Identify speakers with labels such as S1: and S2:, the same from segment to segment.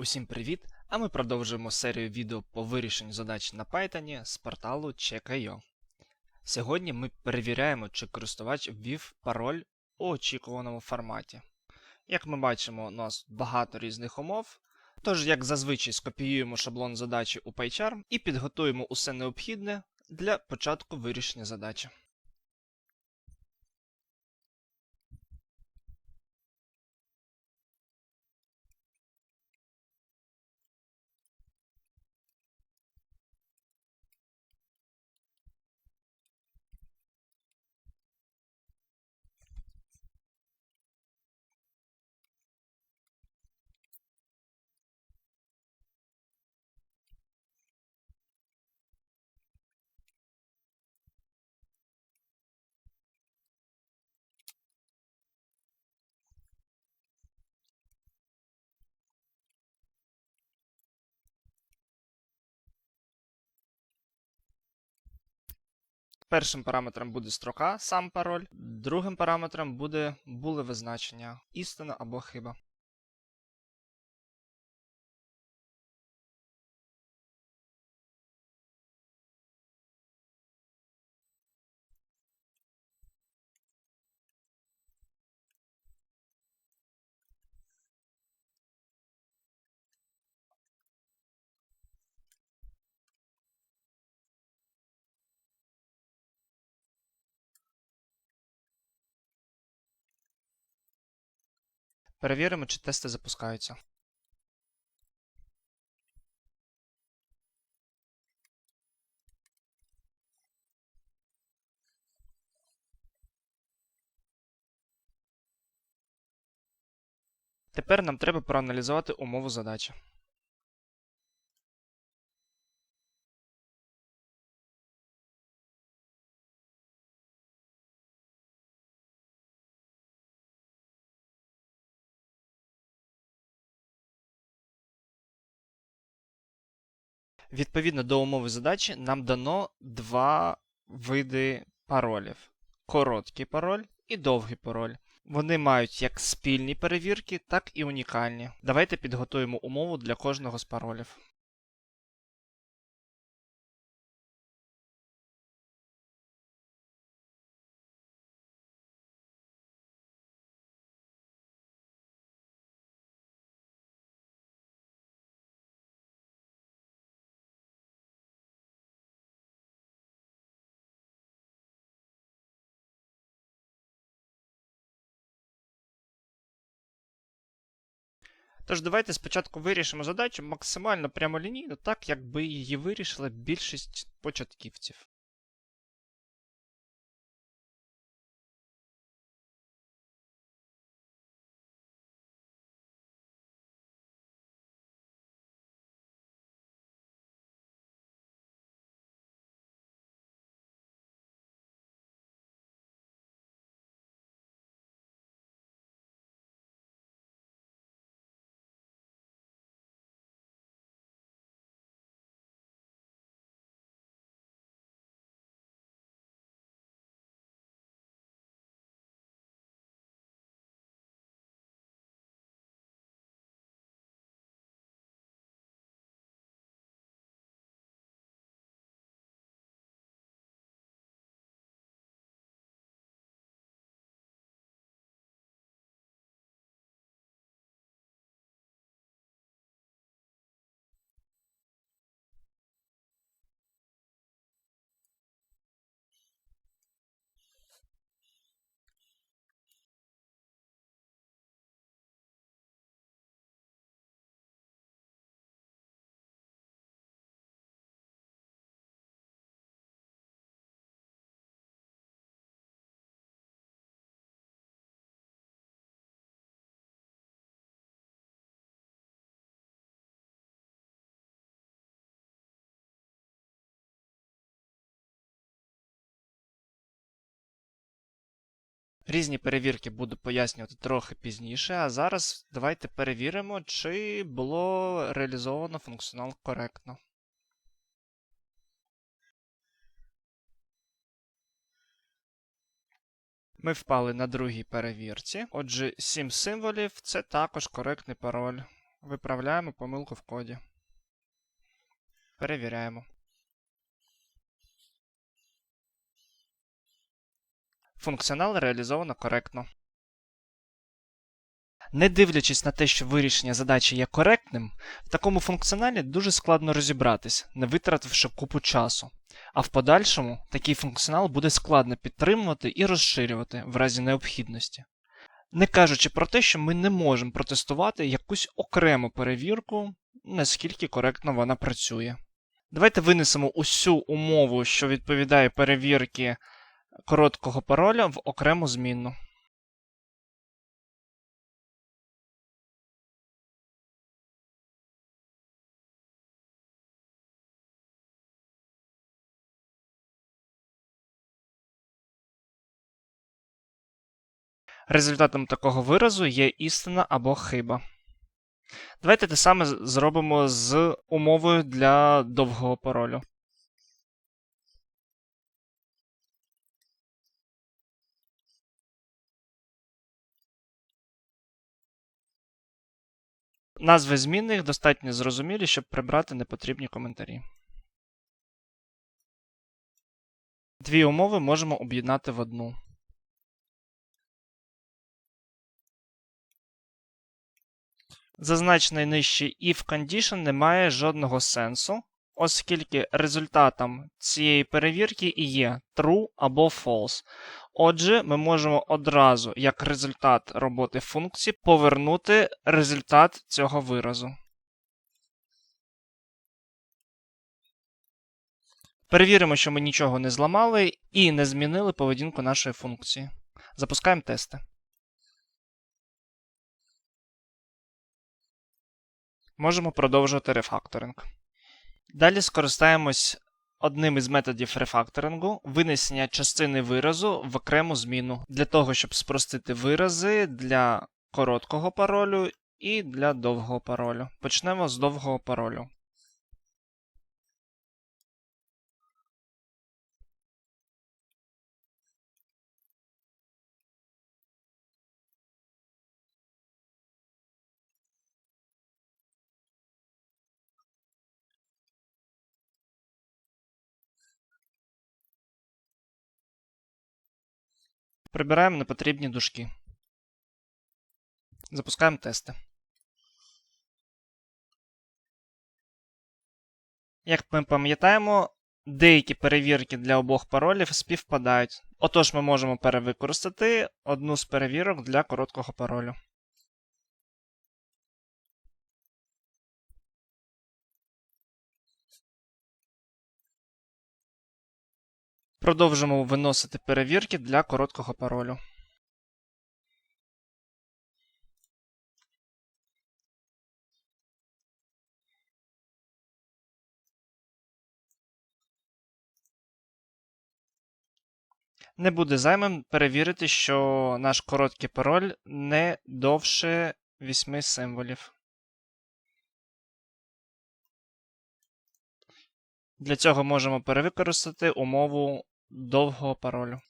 S1: Усім привіт! А ми продовжуємо серію відео по вирішенню задач на Python з порталу Check.io. Сьогодні ми перевіряємо, чи користувач ввів пароль у очікуваному форматі. Як ми бачимо, у нас багато різних умов. Тож, як зазвичай, скопіюємо шаблон задачі у PyCharm і підготуємо усе необхідне для початку вирішення задачі. Першим параметром буде строка, сам пароль, другим параметром буде булевизначення істина або хиба. Перевіримо, чи тести запускаються. Тепер нам треба проаналізувати умову задачі. Відповідно до умови задачі нам дано два види паролів: короткий пароль і довгий пароль. Вони мають як спільні перевірки, так і унікальні. Давайте підготуємо умову для кожного з паролів. Тож давайте спочатку вирішимо задачу максимально прямолінійно, так якби її вирішила більшість початківців. Різні перевірки буду пояснювати трохи пізніше, а зараз давайте перевіримо, чи було реалізовано функціонал коректно. Ми впали на другій перевірці. Отже, 7 символів це також коректний пароль. Виправляємо помилку в коді. Перевіряємо. Функціонал реалізовано коректно. Не дивлячись на те, що вирішення задачі є коректним, в такому функціоналі дуже складно розібратись, не витративши купу часу. А в подальшому такий функціонал буде складно підтримувати і розширювати в разі необхідності. Не кажучи про те, що ми не можемо протестувати якусь окрему перевірку, наскільки коректно вона працює. Давайте винесемо усю умову, що відповідає перевірки короткого пароля в окрему змінну. Результатом такого виразу є істина або хиба. Давайте те саме зробимо з умовою для довгого паролю. Назви змінних достатньо зрозумілі, щоб прибрати непотрібні коментарі. Дві умови можемо об'єднати в одну. Зазначений нижче if condition не має жодного сенсу, оскільки результатом цієї перевірки і є true або false. Отже, ми можемо одразу, як результат роботи функції, повернути результат цього виразу. Перевіримо, що ми нічого не зламали і не змінили поведінку нашої функції. Запускаємо тести. Можемо продовжувати рефакторинг. Далі скористаємось одним із методів рефакторингу винесення частини виразу в окрему зміну для того, щоб спростити вирази для короткого паролю і для довгого паролю. Почнемо з довгого паролю. Прибираємо непотрібні дужки. Запускаємо тести. Як ми пам'ятаємо, деякі перевірки для обох паролів співпадають. Отож, ми можемо перевикористати одну з перевірок для короткого паролю. Продовжимо виносити перевірки для короткого паролю. Не буде займим перевірити, що наш короткий пароль не довше 8 символів. Для цього можемо перевикористати умову довгого паролю.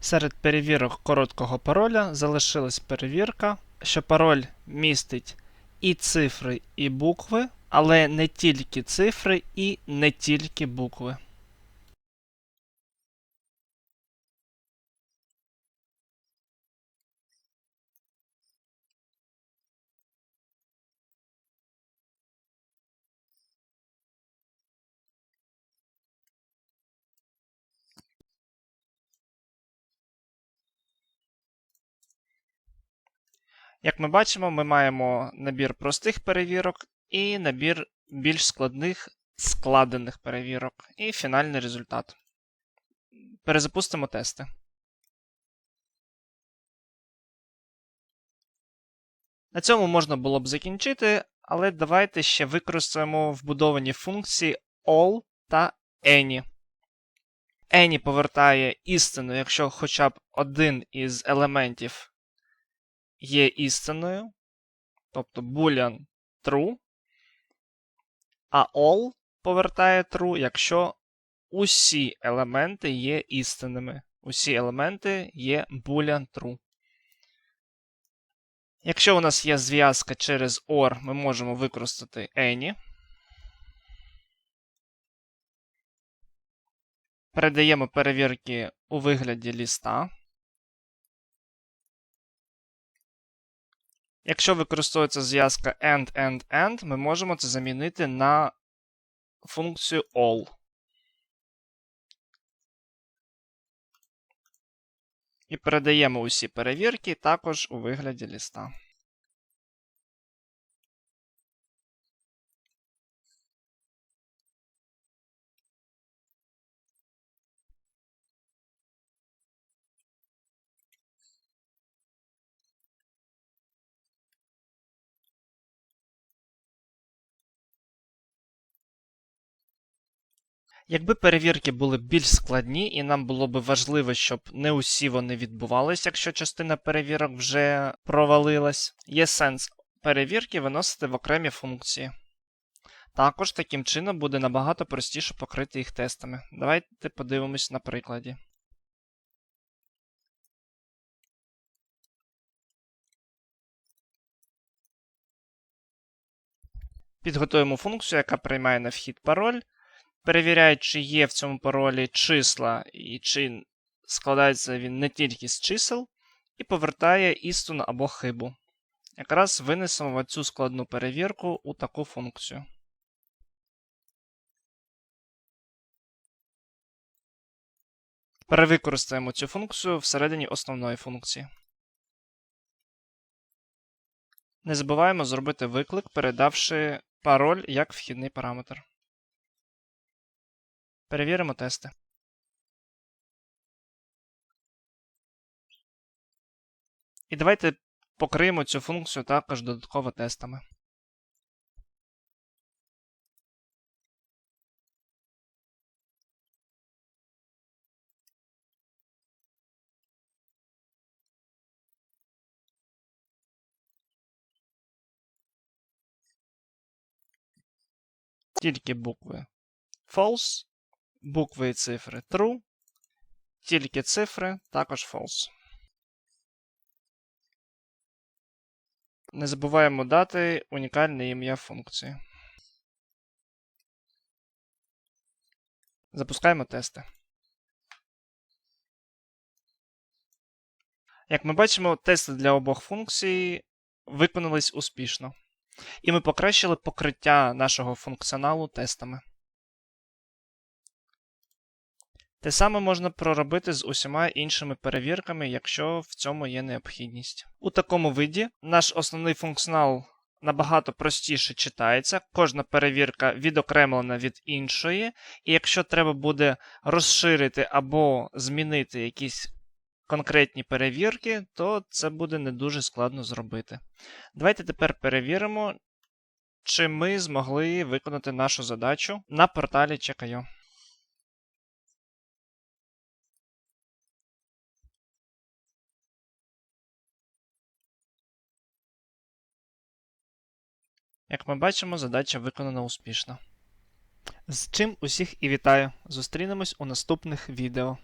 S1: Серед перевірок короткого пароля залишилась перевірка, що пароль містить і цифри, і букви, але не тільки цифри і не тільки букви. Як ми бачимо, ми маємо набір простих перевірок і набір більш складних складених перевірок, і фінальний результат. Перезапустимо тести. На цьому можна було б закінчити, але давайте ще використаємо вбудовані функції all та any. Any повертає істину, якщо хоча б один із елементів є істиною, тобто boolean true, а all повертає true, якщо усі елементи є істинними. Усі елементи є boolean true. Якщо у нас є зв'язка через OR, ми можемо використати any. Передаємо перевірки у вигляді ліста. Якщо використовується зв'язка AND, AND, AND, ми можемо це замінити на функцію all. І передаємо усі перевірки також у вигляді ліста. Якби перевірки були більш складні, і нам було б важливо, щоб не усі вони відбувалися, якщо частина перевірок вже провалилась, є сенс перевірки виносити в окремі функції. Також таким чином буде набагато простіше покрити їх тестами. Давайте подивимось на прикладі. Підготуємо функцію, яка приймає на вхід пароль. Перевіряє, чи є в цьому паролі числа, і чи складається він не тільки з чисел, і повертає істину або хибу. Якраз винесемо цю складну перевірку у таку функцію. Перевикористаємо цю функцію всередині основної функції. Не забуваємо зробити виклик, передавши пароль як вхідний параметр. Перевіримо тести. І давайте покриємо цю функцію також додатково тестами. Тільки букви false букви і цифри true, тільки цифри також false. Не забуваємо дати унікальне ім'я функції. Запускаємо тести. Як ми бачимо, тести для обох функцій виконались успішно. І ми покращили покриття нашого функціоналу тестами. Те саме можна проробити з усіма іншими перевірками, якщо в цьому є необхідність. У такому виді наш основний функціонал набагато простіше читається, кожна перевірка відокремлена від іншої, і якщо треба буде розширити або змінити якісь конкретні перевірки, то це буде не дуже складно зробити. Давайте тепер перевіримо, чи ми змогли виконати нашу задачу на порталі Check.io. Як ми бачимо, задача виконана успішно. З чим усіх і вітаю! Зустрінемось у наступних відео.